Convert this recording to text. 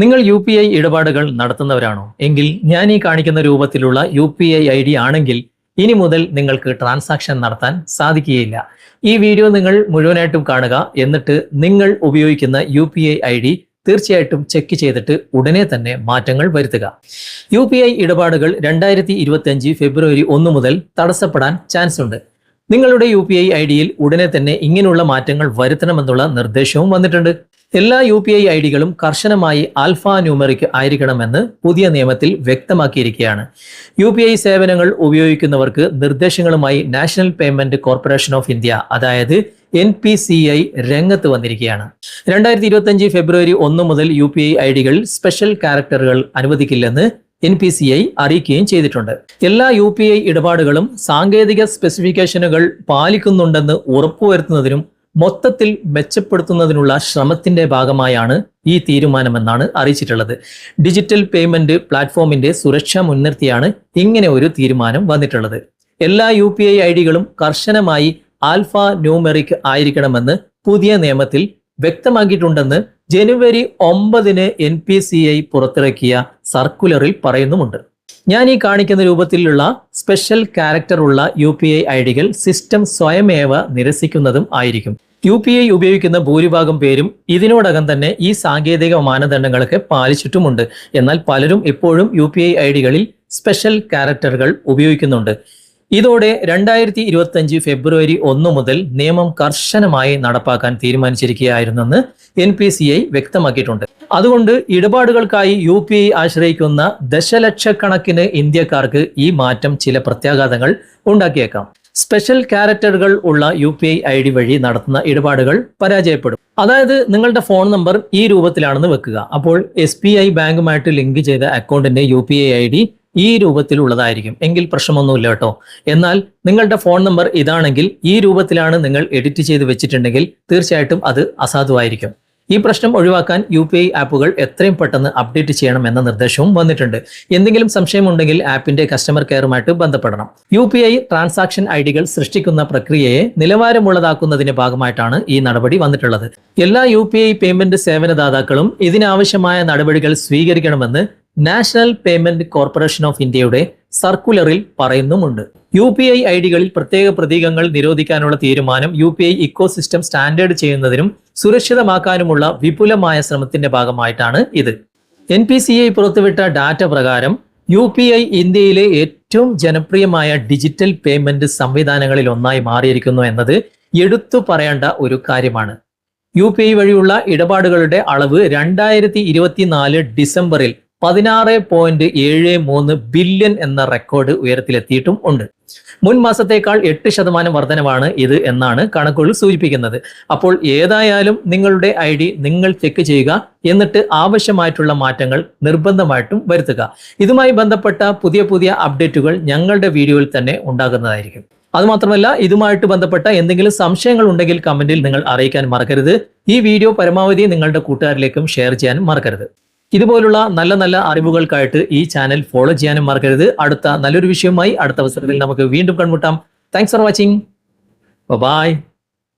നിങ്ങൾ U P I ഇടപാടുകൾ നടത്തുന്നവരാണോ? എങ്കിൽ ഞാൻ ഈ കാണിക്കുന്ന രൂപത്തിലുള്ള U P I I D ആണെങ്കിൽ ഇനി മുതൽ നിങ്ങൾക്ക് ട്രാൻസാക്ഷൻ നടത്താൻ സാധിക്കുകയില്ല. ഈ വീഡിയോ നിങ്ങൾ മുഴുവനായിട്ടും കാണുക. എന്നിട്ട് നിങ്ങൾ ഉപയോഗിക്കുന്ന U P I I D തീർച്ചയായിട്ടും ചെക്ക് ചെയ്തിട്ട് ഉടനെ തന്നെ മാറ്റങ്ങൾ വരുത്തുക. യു പി ഐ ഇടപാടുകൾ രണ്ടായിരത്തി ഇരുപത്തി ഫെബ്രുവരി ഒന്ന് മുതൽ തടസ്സപ്പെടാൻ ചാൻസ് ഉണ്ട്. നിങ്ങളുടെ യു പി ഐ ഐ ഡിയിൽ ഉടനെ തന്നെ ഇങ്ങനെയുള്ള മാറ്റങ്ങൾ വരുത്തണമെന്നുള്ള നിർദ്ദേശവും വന്നിട്ടുണ്ട്. എല്ലാ യു പി ഐ കർശനമായി ആൽഫാ ന്യൂമറിക് ആയിരിക്കണമെന്ന് പുതിയ നിയമത്തിൽ വ്യക്തമാക്കിയിരിക്കുകയാണ്. യു പി ഐ സേവനങ്ങൾ ഉപയോഗിക്കുന്നവർക്ക് നിർദ്ദേശങ്ങളുമായി national payment corporation of India അതായത് എൻ പി സി ഐ രംഗത്ത് വന്നിരിക്കുകയാണ്. രണ്ടായിരത്തി ഇരുപത്തി ഫെബ്രുവരി ഒന്ന് മുതൽ യു പി ഐ ഐ ഡികൾ സ്പെഷ്യൽ ക്യാരക്ടറുകൾ അനുവദിക്കില്ലെന്ന് എൻ പി സി ഐ അറിയിക്കുകയും ചെയ്തിട്ടുണ്ട്. എല്ലാ യു പി ഐ ഇടപാടുകളും സാങ്കേതിക സ്പെസിഫിക്കേഷനുകൾ പാലിക്കുന്നുണ്ടെന്ന് ഉറപ്പുവരുത്തുന്നതിനും മൊത്തത്തിൽ മെച്ചപ്പെടുത്തുന്നതിനുള്ള ശ്രമത്തിന്റെ ഭാഗമായാണ് ഈ തീരുമാനമെന്നാണ് അറിയിച്ചിട്ടുള്ളത്. ഡിജിറ്റൽ പേയ്മെന്റ് പ്ലാറ്റ്ഫോമിന്റെ സുരക്ഷ മുൻനിർത്തിയാണ് ഇങ്ങനെ ഒരു തീരുമാനം വന്നിട്ടുള്ളത്. എല്ലാ യു പി ഐ ഐ ഡികളും കർശനമായി ആൽഫ ന്യൂമെറിക് ആയിരിക്കണമെന്ന് പുതിയ നിയമത്തിൽ വ്യക്തമാക്കിയിട്ടുണ്ടെന്ന് ജനുവരി ഒമ്പതിന് എൻ പി സി ഐ പുറത്തിറക്കിയ സർക്കുലറിൽ പറയുന്നുമുണ്ട്. ഞാൻ ഈ കാണിക്കുന്ന രൂപത്തിലുള്ള സ്പെഷ്യൽ ക്യാരക്ടർ ഉള്ള യു പി ഐ ഐ ഡികൾ സിസ്റ്റം സ്വയമേവ നിരസിക്കുന്നതും ആയിരിക്കും. യു പി ഐ ഉപയോഗിക്കുന്ന ഭൂരിഭാഗം പേരും ഇതിനോടകം തന്നെ ഈ സാങ്കേതിക മാനദണ്ഡങ്ങളൊക്കെ പാലിച്ചിട്ടുമുണ്ട്. എന്നാൽ പലരും ഇപ്പോഴും യു പി ഐ ഐ ഡികളിൽ സ്പെഷ്യൽ ക്യാരക്ടറുകൾ ഉപയോഗിക്കുന്നുണ്ട്. ഇതോടെ രണ്ടായിരത്തി ഇരുപത്തി അഞ്ച് ഫെബ്രുവരി ഒന്ന് മുതൽ നിയമം കർശനമായി നടപ്പാക്കാൻ തീരുമാനിച്ചിരിക്കുകയായിരുന്നെന്ന് എൻ പി സി ഐ വ്യക്തമാക്കിയിട്ടുണ്ട്. അതുകൊണ്ട് ഇടപാടുകൾക്കായി യു പി ഐ ആശ്രയിക്കുന്ന ദശലക്ഷക്കണക്കിന് ഇന്ത്യക്കാർക്ക് ഈ മാറ്റം ചില പ്രത്യാഘാതങ്ങൾ ഉണ്ടാക്കിയേക്കാം. സ്പെഷ്യൽ ക്യാരക്ടറുകൾ ഉള്ള U P I I D വഴി നടത്തുന്ന ഇടപാടുകൾ പരാജയപ്പെടും. അതായത് നിങ്ങളുടെ ഫോൺ നമ്പർ ഈ രൂപത്തിലാണെന്ന് വെക്കുക. അപ്പോൾ എസ് ബി ഐ ബാങ്കുമായിട്ട് ലിങ്ക് ചെയ്ത അക്കൗണ്ടിന്റെ U P I I D ഈ രൂപത്തിലുള്ളതായിരിക്കും എങ്കിൽ പ്രശ്നമൊന്നുമില്ല കേട്ടോ. എന്നാൽ നിങ്ങളുടെ ഫോൺ നമ്പർ ഇതാണെങ്കിൽ ഈ രൂപത്തിലാണ് നിങ്ങൾ എഡിറ്റ് ചെയ്ത് വെച്ചിട്ടുണ്ടെങ്കിൽ തീർച്ചയായിട്ടും അത് അസാധുവായിരിക്കും. ഈ പ്രശ്നം ഒഴിവാക്കാൻ യു പി ഐ ആപ്പുകൾ എത്രയും പെട്ടെന്ന് അപ്ഡേറ്റ് ചെയ്യണം എന്ന നിർദ്ദേശവും വന്നിട്ടുണ്ട്. എന്തെങ്കിലും സംശയമുണ്ടെങ്കിൽ ആപ്പിന്റെ കസ്റ്റമർ കെയറുമായിട്ട് ബന്ധപ്പെടണം. U P I transaction I സൃഷ്ടിക്കുന്ന പ്രക്രിയയെ നിലവാരമുള്ളതാക്കുന്നതിന്റെ ഭാഗമായിട്ടാണ് ഈ നടപടി വന്നിട്ടുള്ളത്. എല്ലാ യു പി ഐ പേയ്മെന്റ് സേവനദാതാക്കളും ഇതിനാവശ്യമായ നടപടികൾ സ്വീകരിക്കണമെന്ന് നാഷണൽ പേയ്മെന്റ് കോർപ്പറേഷൻ ഓഫ് ഇന്ത്യയുടെ സർക്കുലറിൽ പറയുന്നുമുണ്ട്. യു പി ഐ ഐ ഡികളിൽ പ്രത്യേക പ്രതീകങ്ങൾ നിരോധിക്കാനുള്ള തീരുമാനം U P I ecosystem standard ചെയ്യുന്നതിനും സുരക്ഷിതമാക്കാനുമുള്ള വിപുലമായ ശ്രമത്തിന്റെ ഭാഗമായിട്ടാണ് ഇത്. എൻ പി സി ഐ പുറത്തുവിട്ട ഡാറ്റ പ്രകാരം യു പി ഐ ഇന്ത്യയിലെ ഏറ്റവും ജനപ്രിയമായ ഡിജിറ്റൽ പേയ്മെന്റ് സംവിധാനങ്ങളിൽ ഒന്നായി മാറിയിരിക്കുന്നു എന്നത് എടുത്തു പറയേണ്ട ഒരു കാര്യമാണ്. യു പി ഐ വഴിയുള്ള ഇടപാടുകളുടെ അളവ് രണ്ടായിരത്തി ഇരുപത്തിനാല് ഡിസംബറിൽ പതിനാറ് പോയിന്റ് ഏഴ് മൂന്ന് ബില്യൺ എന്ന റെക്കോർഡ് ഉയരത്തിലെത്തിയിട്ടും ഉണ്ട്. മുൻ മാസത്തേക്കാൾ എട്ട് ശതമാനം വർധനമാണ് ഇത് എന്നാണ് കണക്കുകൾ സൂചിപ്പിക്കുന്നത്. അപ്പോൾ ഏതായാലും നിങ്ങളുടെ ഐ ഡി നിങ്ങൾ ചെക്ക് ചെയ്യുക എന്നിട്ട് ആവശ്യമായിട്ടുള്ള മാറ്റങ്ങൾ നിർബന്ധമായിട്ടും വരുത്തുക. ഇതുമായി ബന്ധപ്പെട്ട പുതിയ പുതിയ അപ്ഡേറ്റുകൾ ഞങ്ങളുടെ വീഡിയോയിൽ തന്നെ ഉണ്ടാകുന്നതായിരിക്കും. അതുമാത്രമല്ല ഇതുമായിട്ട് ബന്ധപ്പെട്ട എന്തെങ്കിലും സംശയങ്ങൾ ഉണ്ടെങ്കിൽ കമന്റിൽ നിങ്ങൾ അറിയിക്കാൻ മറക്കരുത്. ഈ വീഡിയോ പരമാവധി നിങ്ങളുടെ കൂട്ടുകാരിലേക്കും ഷെയർ ചെയ്യാൻ മറക്കരുത്. ഇതുപോലുള്ള നല്ല നല്ല അറിവുകൾക്കായിട്ട് ഈ ചാനൽ ഫോളോ ചെയ്യാനും മറക്കരുത്. അടുത്ത നല്ലൊരു വിഷയവുമായി അടുത്ത അവസരത്തിൽ നമുക്ക് വീണ്ടും കൺമുട്ടാം താങ്ക്സ് ഫോർ വാച്ചിങ് ബൈ